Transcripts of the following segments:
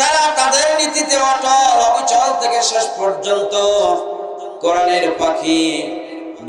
তারা তাদের নীতিতে অটল অবিচল থেকে শেষ পর্যন্ত কোরআনের পাখি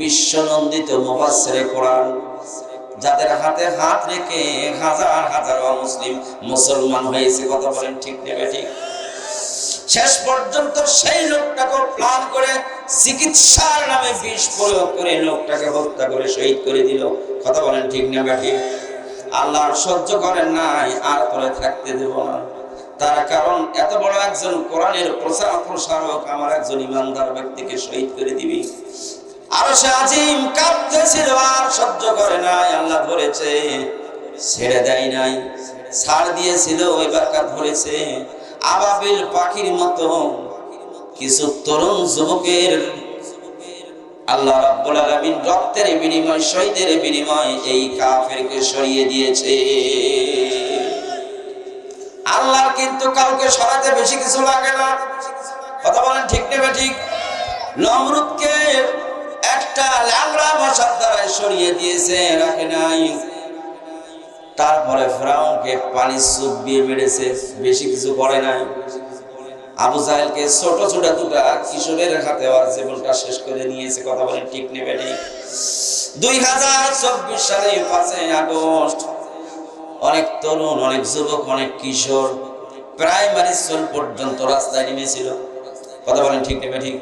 বিশ্বনন্দিত মুফাসসিরে কোরআন, যাদের হাতে হাত রেখে হাজার হাজার মুসলিম মুসলমান হয়েছে, কথা বলেন ঠিক নেবে ঠিক শেষ পর্যন্ত সেই লোকটাকে প্ল্যান করে চিকিৎসার নামে বিষ প্রয়োগ করে লোকটাকে হত্যা করে শহীদ করে দিল, কথা বলেন ঠিক না ব্যাঠি আল্লাহ সহ্য করেন নাই, আর করে থাকতে দেব না। তার কারণ এত বড় একজন কোরআনের প্রচার প্রসারক আমার একজন ইমানদার ব্যক্তিকে শহীদ করে দিবি। আরও সে আজিম কাঁপতেছিল আর সহ্য করে নাই, আল্লাহ ধরেছে, ছেড়ে দেয় নাই, ছাড় দিয়েছিল এবার কাজ ধরেছে। আবাবিল পাখির মতো কিছু তরুণ যুবকের আল্লাহ রাব্বুল আলামিন রক্তের বিনিময়, শহীদের বিনিময় এই কাফেরকে সরিয়ে দিয়েছে। কিন্তু কাউকে সরাতে বেশি কিছু লাগে না। কথা বলেন ঠিক নেবে ঠিক নমরুদকে একটা ল্যাংড়া মশার দ্বারা সরিয়ে দিয়েছে, রাখে নাই। তারপরে ফ্রাউনকে পানি চুবিয়ে মেরেছে, বেশি কিছু করে নাই। আবু জাহেলকে ছোট ছোট দুটা কিশোরের হাতে আর জীবনটা শেষ করে নিয়েছে, কথা বলেন ঠিক নেবে ঠিক দুই হাজার চব্বিশ সালে পাঁচই আগস্ট, অনেক তরুণ, অনেক যুবক, অনেক কিশোর প্রাইমারি স্কুল পর্যন্ত রাস্তায় নেমেছিল। কথা বলেন ঠিক নেবে ঠিক?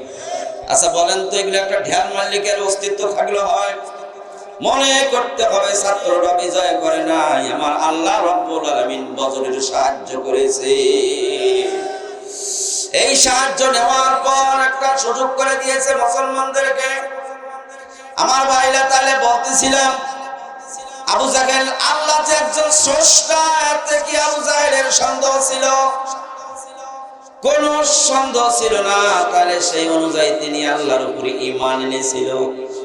আচ্ছা বলেন তো, এগুলো একটা ঢ্যান মালিকের অস্তিত্ব থাকলে হয়। মনে করতে হবে, ছাত্ররা বিজয় করে নাই। আমার আল্লাহ রব্বুল আলামিন বজরের সাহায্য করেছে। এই সাহায্য নেওয়ার পর একটা সুযোগ করে দিয়েছে মুসলমানদেরকে। আমার ভাইরা তাহলে বলতেছিলাম আবু জাহেল, আল্লাহ যে একজন স্রষ্টা এতে কি আবু জাহেলের সন্দেহ ছিল। কোন সন্দেহ ছিল না, তাহলে সেই অনুযায়ী তিনি আল্লাহর উপরে ইমান এনেছিল।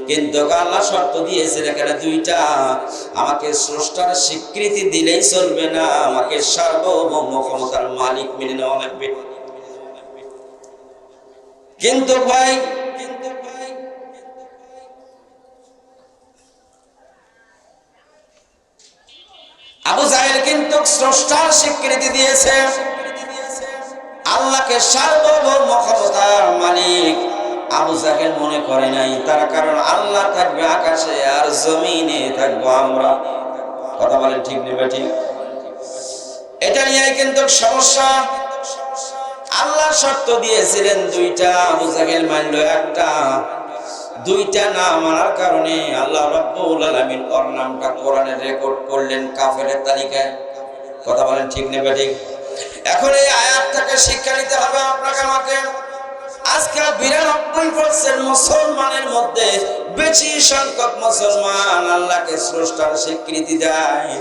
কিন্তু আল্লাহ শর্ত দিয়েছে এখানে দুইটা, আমাকে স্রষ্টার স্বীকৃতি দিলেই চলবে না, আমাকে সার্বভৌম ক্ষমতার মালিক মেনে নেওয়া লাগবে। কিন্তু ভাই আবু জাহেল কিন্তু স্রষ্টার স্বীকৃতি দিয়েছে। আল্লাহকে সার্বভৌম ক্ষমতার মালিক আবু জাহেল মনে করে নাই। তার কারণ আল্লাহ থাকবে আকাশে আর জমিনে থাকব আমরা। কথা বলেন ঠিক নেবে ঠিক এটা নিয়ে কিন্তু সমস্যা। আল্লাহ শর্ত দিয়েছিলেন দুইটা। আবু জাহেল মানলো একটা। দুইটা না মানার কারণে আল্লাহ রাব্বুল আলামিন ওর নামটা কোরআনে রেকর্ড করলেন কাফেরের তালিকায়। কথা বলেন ঠিক নেবে ঠিক। এখন এই আয়াত থেকে শিক্ষা নিতে হবে আপনাকে, আমাকে। আজকে বিরানব্বই পার্সেন্ট মুসলমানের মধ্যে বেশি সংখ্যক মুসলমান আল্লাহকে স্রষ্টার স্বীকৃতি দেয়।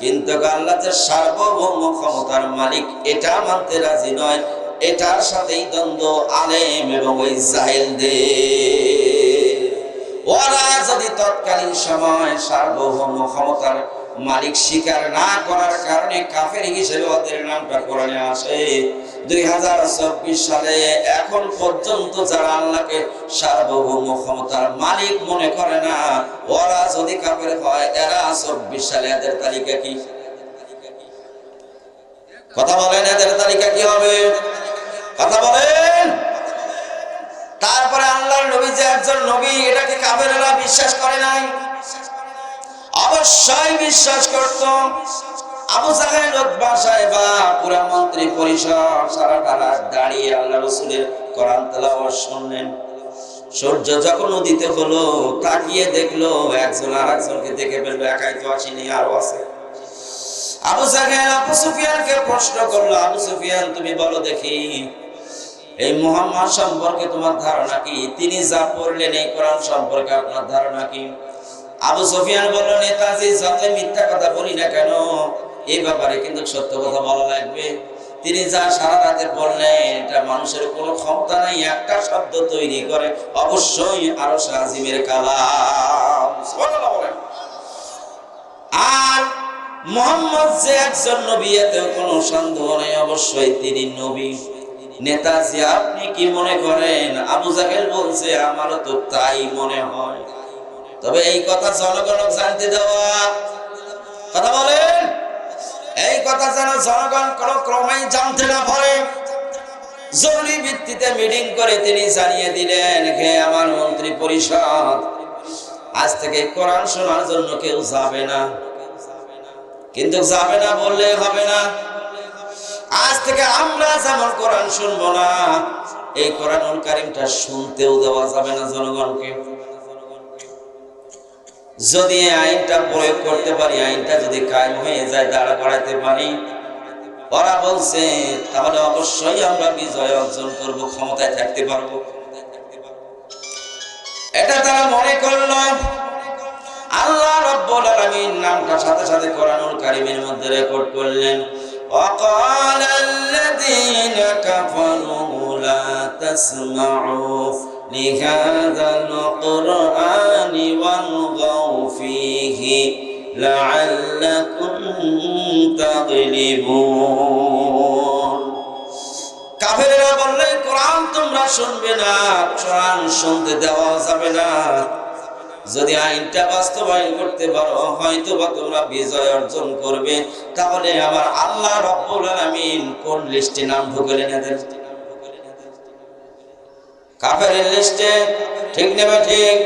কিন্তু আল্লাহ যে সার্বভৌম ক্ষমতার মালিক, এটা মানতে রাজি নয়। এটার সাথেই দ্বন্দ্ব, আলেম এবং ওই জাহেলদের। ওরা যদি তৎকালীন সময় সার্বভৌম ক্ষমতার মালিক স্বীকার না করার কারণে কাফের হিসেবে ওদের নামটা কোরআনে আসে। দুই হাজার চব্বিশ সালে এখন পর্যন্ত যারা আল্লাহকে সার্বভৌম ক্ষমতার মালিক মনে করে না, ওরা যদি কাফের হয়, এরা চব্বিশ সালে এদের তালিকা কি? কথা বলেন, এদের তালিকা কি হবে? কথা বলেন। তারপরে আল্লাহর নবী যে একজন নবী এটাকে কাফেরেরা বিশ্বাস করে নাই? অবশ্যই বিশ্বাস করত আবু জাহেল উতবা সাহেবা মন্ত্রী পরিষদ সারা তারা দাঁড়িয়ে আল্লাহ রসুলের কোরআন তেলাওয়াত শুনলেন। সূর্য যখন উদিত হলো, তাকিয়ে দেখল, একজন আর একজনকে দেখে ফেলল, একাই তো আসেনি, আরও আছে। আবু জাহেল, আবু সুফিয়ানকে প্রশ্ন করল, আবু সুফিয়ান, তুমি বলো দেখি, এই মোহাম্মদ সম্পর্কে তোমার ধারণা কি? তিনি যা পড়লেন এই কোরআন সম্পর্কে আপনার ধারণা কি? আবু সুফিয়ান বলল, নেতাজি, যতই মিথ্যা কথা বলি না কেন, এই ব্যাপারে কিন্তু সত্য কথা বলা লাগবে। তিনি যা সারা রাতে বললেন, এটা মানুষের কোনো ক্ষমতা নেই, একটা শব্দ তৈরি করে, অবশ্যই আরও সাজিমের কালাম। আর মোহাম্মদ যে একজন নবী, এতেও কোনো সন্দেহ নেই, অবশ্যই তিনি নবী। নেতাজি, আপনি কি মনে করেন? আবু জাহেল বলছে, আমারও তো তাই মনে হয়। তবে এই কথা জনগণ জানতে দেওয়া। কথা বলেন? এই কথা যেন জনগণ কোনো ক্রমেই জানতে না পারে। জরুরি ভিত্তিতে মিটিং করে তিনি জানিয়ে দিলেন, হে আমার মন্ত্রী পরিষদ, আজ থেকে কোরআন শোনার জন্য কেউ যাবে না। কিন্তু যাবে না বললে হবে না। আজ থেকে আমরা যেমন কোরআন শুনব না, এই কোরআনুল কারিমটা শুনতেও দেওয়া যাবে না জনগণকে। যদি এই আইনটা প্রয়োগ করতে পারি আইনটা যদি কায়েম হয়ে যায় দাঁড়া করাইতে পারি ওরা বলছে তাহলে অবশ্যই আমরা বিজয় অর্জন করব ক্ষমতায় থাকতে পারবো এটা তারা মনে করলো আল্লাহ রব্বুল আলামিন নামটা সাথে সাথে কোরআনুল কারীমের মধ্যে রেকর্ড করলেন وقال الذين كفروا لا تسمعوا لهذا القرآن والغوا فيه لعلكم تغلبون কাফেরেরা বললে কোরআন তোমরা শুনবে না কোরআন শুনতে দেওয়া যাবে না যদি আইনটা বাস্তবায়ন করতে পারো হয়তো বা তোমরা বিজয় অর্জন করবে তাহলে আমার আল্লাহ রব্বুল আলামিন কোন লিস্টে নাম ঢুকলেন এদের কাফেরের লিস্টে ঠিক নেবে ঠিক?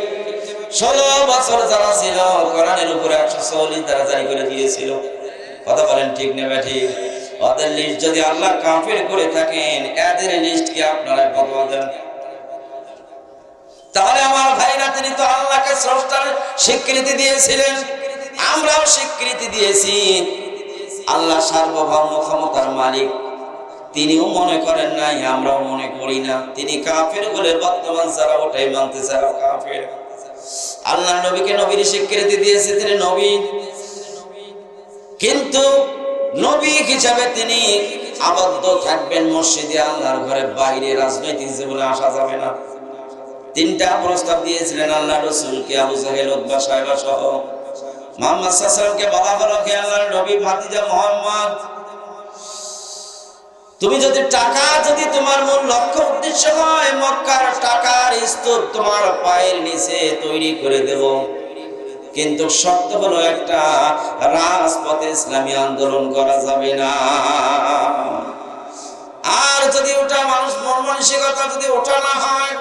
ষোলো বছর যারা ছিল, কোরআনের উপরে একশো চল্লিশ দ্বারা জারি করে দিয়েছিল। কথা বলেন ঠিক নেবে ঠিক? ওদের লিস্ট যদি আল্লাহ কাফের করে থাকেন, এদের লিস্ট কি আপনারা দেন? তাহলে আমার ভাইরা তিনি তো আল্লাহকে স্রষ্টার স্বীকৃতি দিয়েছিলেন। আমরাও স্বীকৃতি দিয়েছি। আল্লাহ সার্বভৌম ক্ষমতার মালিক। তিনিও মনে করেন নাই, আমরাও মনে করি না। তিনি কাফের বলে বর্তমান যারা ওটাই মানতে চায় কাফের। আল্লাহ নবীকে নবীর স্বীকৃতি দিয়েছে তিনি নবী। কিন্তু নবী হিসাবে তিনি আবদ্ধ থাকবেন মসজিদে, আল্লাহর ঘরে বাইরে রাজনৈতিক জীবনে আসা যাবে না। তিনটা প্রস্তাব দিয়েছিলেন আল্লাহ রসুলকে, আবু জাহেল উদ্বা সাহেবা সহ। মোহাম্মদ সাল্লামকে বলা হলো কে আল্লাহর নবী, ভাতিজা মোহাম্মদ তুমি যদি টাকা, যদি তোমার মূল লক্ষ্য, উদ্দেশ্য হয়, মক্কার টাকার স্তূপ তোমার পায়ের নিচে তৈরি করে দেব। কিন্তু শর্ত হলো একটা, রাজপথে ইসলামী আন্দোলন করা যাবে না। আর যদি ওটা মানুষ মন মানসিকতা যদি ওটা না হয়,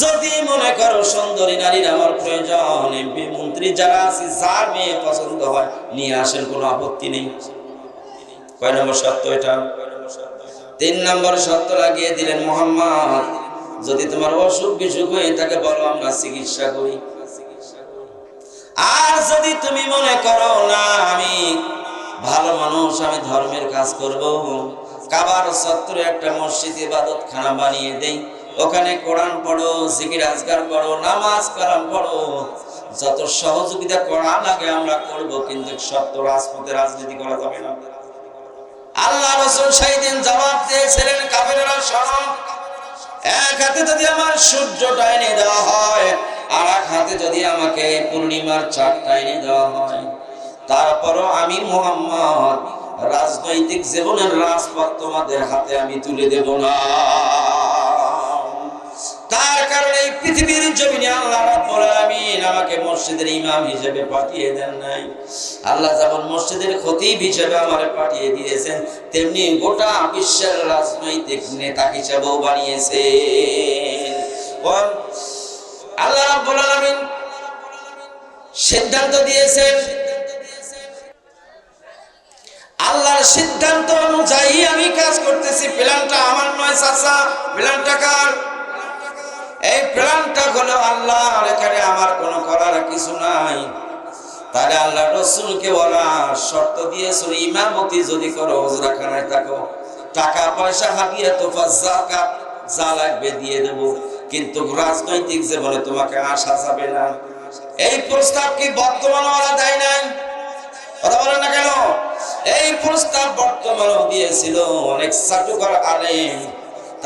যদি মনে করো সুন্দরী নারীর আমার প্রয়োজন, এমপি মন্ত্রী যারা আছে, যার মেয়ে পছন্দ হয়, নিয়ে আসেন, কোনো আপত্তি নেই। কয় নম্বর সত্য এটা? তিন নম্বর সত্য লাগিয়ে দিলেন মোহাম্মদ। যদি তোমার অসুখ বিসুখ হয়ে থাকে, বলো আমরা চিকিৎসা করি। আর যদি তুমি মনে করো, না, আমি ভালো মানুষ, আমি ধর্মের কাজ করব, কাবার সত্তরে একটা মসজিদ ইবাদত খানা বানিয়ে দেই, ওখানে কোরআন পড়ো, জিকির আজগার করো নামাজ, কালাম পড়ো, যত সহযোগিতা করা লাগে আমরা করব, কিন্তু সত্য রাজপথে রাজনীতি করা যাবে না। আল্লাহ রসুল সেই দিন জবাব দিয়েছিলেন, কাফেরেরা শোনো, এক হাতে যদি আমার সূর্য এনে দেওয়া হয় আর এক হাতে যদি আমাকে পূর্ণিমার চারটা এনে দেওয়া হয়। তারপরও আমি মোহাম্মদ, রাজনৈতিক জীবনের রাজপথ তোমাদের হাতে আমি তুলে দেব না। তার কারণে এই পৃথিবীর জমিনে আল্লাহ রাব্বুল আলামিন আমাকে মসজিদের ইমাম হিসেবে পাঠিয়ে দেন নাই। আল্লাহ যেমন মসজিদের খতিব হিসেবে আমারে পাঠিয়ে দিয়েছেন, তেমনি গোটা বিশ্বের রাজনৈতিক নেতা হিসেবেও বানিয়েছে আল্লাহ রাব্বুল আলামিন সিদ্ধান্ত দিয়েছেন, আল্লাহর সিদ্ধান্ত অনুযায়ী আমি কাজ করতেছি। প্ল্যানটা আমার নয়, চাচা। প্ল্যানটা কার? এই প্ল্যানটা হলো আল্লাহ এখানে আমার কোনো করার কিছু নাই। তাহলে আল্লাহ রসুলকে বলা শর্ত দিয়েছিল, ইমামতি যদি করো হজরাখানায় থাকো, টাকা, পয়সা হাতিয়ে তোফা জাকাত যা লাগবে দিয়ে দেব। কিন্তু রাজনৈতিক জীবনে তোমাকে আসা যাবে না। এই প্রস্তাব কি বর্তমানে ওরা দেয় নাই? কথা বলেন না কেন? এই প্রস্তাব বর্তমানেও দিয়েছিল অনেক চাটুকর আলেম।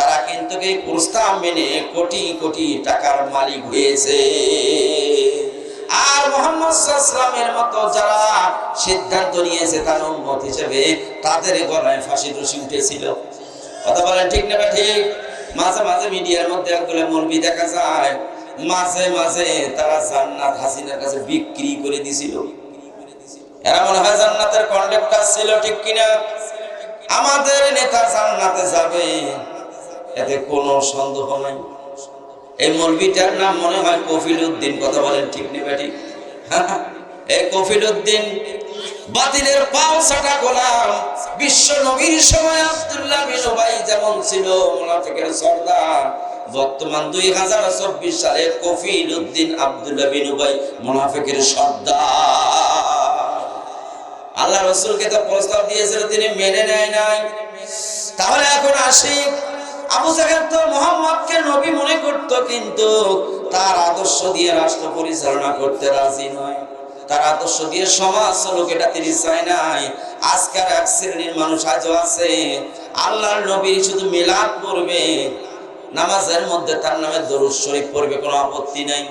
তারা কিন্তু এই প্রস্তাব মেনে কোটি কোটি টাকার মালিক হয়েছে। আর মোহাম্মদ সাল্লামের মতো যারা সিদ্ধান্ত নিয়েছে তার উন্মত হিসেবে, তাদের গলায় ফাঁসি রশি উঠেছিল। কথা বলেন ঠিক না ঠিক? মাঝে মাঝে মিডিয়ার মধ্যে একদলে মলবি দেখা যায়, মাঝে মাঝে তারা জান্নাত হাসিনার কাছে বিক্রি করে দিছিল। এরা মনে হয় জান্নাতের কন্ডাক্টর ছিল, ঠিক কিনা? আমাদের নেতা জান্নাতে যাবে। এতে কোনো সন্দেহ নাই। এই মলবিটার নাম মনে হয় কফিল উদ্দিন কথা বলেন ঠিক নেবে ঠিক এই কফিল উদ্দিন বাতিলের পাও ছাটা গোলাম, বিশ্ব নবীর সময় আব্দুল্লাহ বিন যেমন ছিল, মুনাফিকের সর্দার। বর্তমান দুই হাজার চব্বিশ সালে কফিল উদ্দিন আব্দুল্লাহ বিন উবাই মুনাফিকের সর্দার। আল্লাহ রসুলকে তো প্রস্তাব দিয়েছিল, তিনি মেনে নেয় নাই। তাহলে এখন আসি আবু জাহেল তো মোহাম্মদকে নবী মনে করত, কিন্তু তার আদর্শ দিয়ে রাষ্ট্র পরিচালনা করতে রাজি নয়। তার আদর্শ দিয়ে সমাজ লোক এটা তিনি চায় নাই। আজকাল এক শ্রেণির মানুষ আজও আছে। আল্লাহর নবী শুধু মিলাদ করবে নামাজের মধ্যে তার নামে দরুদ শরীফ পড়বে, কোনো আপত্তি নাই।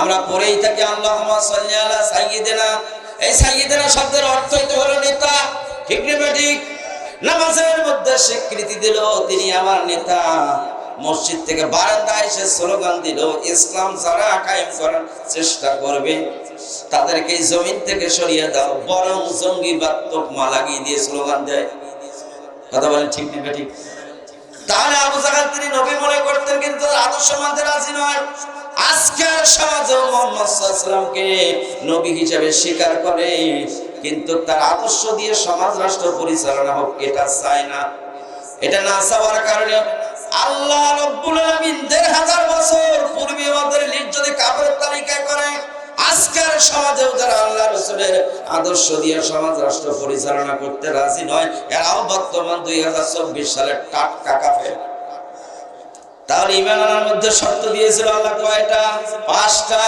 আমরা পড়েই থাকি আল্লাহ সাইয়িদেনা এই সাইয়িদেনা শব্দের অর্থই তো হলো নেতা। ঠিক নেবে ঠিক নামাজের মধ্যে স্বীকৃতি দিল তিনি আমার নেতা। মসজিদ থেকে বারান্দায় এসে স্লোগান দিল, ইসলাম যারা কায়েম করার চেষ্টা করবে, তাদেরকে জমিন থেকে সরিয়ে দাও। বরং জঙ্গি জঙ্গিবাদ তোকমা লাগিয়ে দিয়ে স্লোগান দেয়। কথা বলেন ঠিক নেবে ঠিক তাহলে আবু জাহাল তিনি নবী মনে করতেন, কিন্তু আদর্শ মানতে রাজি নয়। আজকের সমাজে মোহাম্মদ সাল্লামকে নবী হিসেবে স্বীকার করে কিন্তু তার আদর্শ দিয়ে সমাজ রাষ্ট্র পরিচালনা হোক, এটা চায় না। এটা না চাওয়ার কারণে আল্লাহ রব্বুল আলামিন দেড় হাজার বছর পূর্বে আমাদের লিড যদি কাপড় তালিকায় করে, আজকের সমাজেও যারা আল্লাহ রসুলের আদর্শ দিয়ে সমাজ রাষ্ট্র পরিচালনা করতে রাজি নয়, এরাও বর্তমান দুই হাজার চব্বিশ সালের টাটকা কাফের। তাহলে ইমান মধ্যে শর্ত দিয়েছিল আল্লাহ কয়টা? পাঁচটা।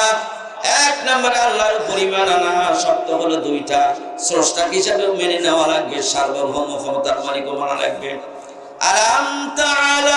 এক নম্বরে আল্লাহর পরিমাণ আনা শর্ত হলো দুইটা। স্রষ্টা হিসাবে মেনে নেওয়া লাগবে, সার্বভৌম ক্ষমতার মালিকও মানা লাগবে। আলাম আলা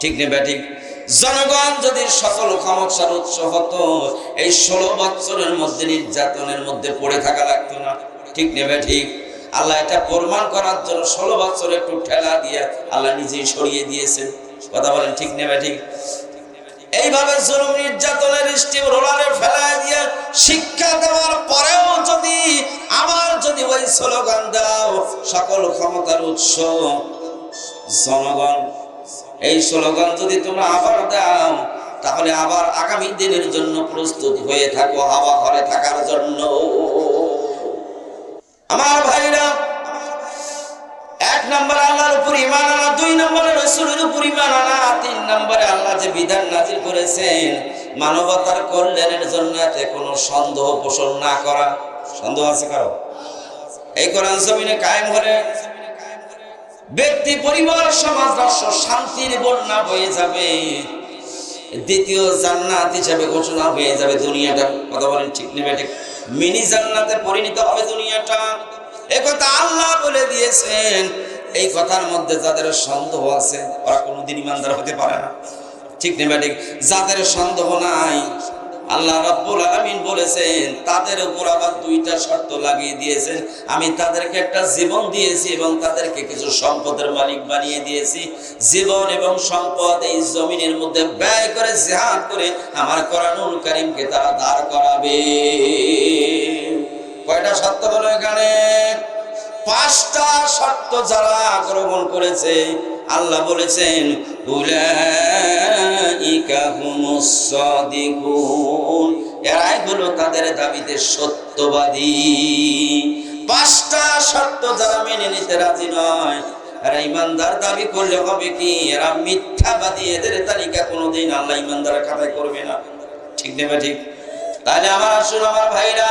ঠিক নেবে ঠিক। জনগণ যদি সকল ক্ষমতার উৎস হতো, এই ষোলো বছরের মধ্যে নির্যাতনের মধ্যে পড়ে থাকা লাগতো না। ঠিক নেবে ঠিক। আল্লাহ এটা প্রমাণ করার জন্য ষোলো বছর একটু ঠেলা দিয়ে আল্লাহ নিজেই সরিয়ে দিয়েছেন। কথা বলেন, ঠিক নেবে ঠিক। এইভাবে জুলুম, নির্যাতনের স্টিম রোলারে ফেলায় দিয়ে শিক্ষা দেওয়ার পরেও যদি, আবার যদি ওই স্লোগান দাও, সকল ক্ষমতার উৎস, জনগণ এই স্লোগান যদি তোমরা আবার দাও, তাহলে আবার আগামী দিনের জন্য প্রস্তুত হয়ে থাকো, হাওয়া ঘরে থাকার জন্য। আমার ভাইরা, এক নম্বরে আল্লাহর উপর ইমান আনা, দুই নম্বরে রসুলের উপর ইমান আনা, তিন নম্বরে আল্লাহ যে বিধান নাজির করেছেন, মানবতার কল্যাণের জন্য এতে কোনো সন্দেহ পোষণ না করা। সন্দেহ আছে কারও? এই কোরআন জমিনে কায়েম হলে ব্যক্তি, পরিবার, সমাজ, রাষ্ট্র শান্তির বন্যা বয়ে যাবে। দ্বিতীয় জান্নাত হিসাবে ঘোষণা হয়ে যাবে দুনিয়াটা। কথা বলেন ঠিক নেবে ঠিক মিনি জান্নাতে পরিণত হবে দুনিয়াটা। একথা আল্লাহ বলে দিয়েছেন। এই কথার মধ্যে যাদের সন্দেহ আছে, ওরা কোনোদিন ইমানদার হতে পারে না। ঠিক নেবে ঠিক যাদের সন্দেহ নাই আল্লাহ রাব্বুল আলামিন বলেছেন, তাদের উপর আবার দুইটা শর্ত লাগিয়ে দিয়েছেন। আমি তাদেরকে একটা জীবন দিয়েছি এবং তাদেরকে কিছু সম্পদের মালিক বানিয়ে দিয়েছি। জীবন এবং সম্পদ এই জমিনের মধ্যে ব্যয় করে, জিহাদ করে আমার কোরআনুল কারীমকে তারা দাঁড় করাবে। কয়টা শর্ত হলো এখানে? পাঁচটা শর্ত যারা গ্রহণ করেছে, আল্লাহ বলেছেন এরাই হলো তাদের দাবিতে সত্যবাদী। পাঁচটা শর্ত যারা মেনে নিতে রাজি নয়, এরা ইমানদার দাবি করলে হবে কি? এরা মিথ্যাবাদী, এদের তালিকা কোনোদিন আল্লাহ ইমানদারের খাতায় করবে না। ঠিক নেবে ঠিক? তাহলে আমার আসুন, আমার ভাইরা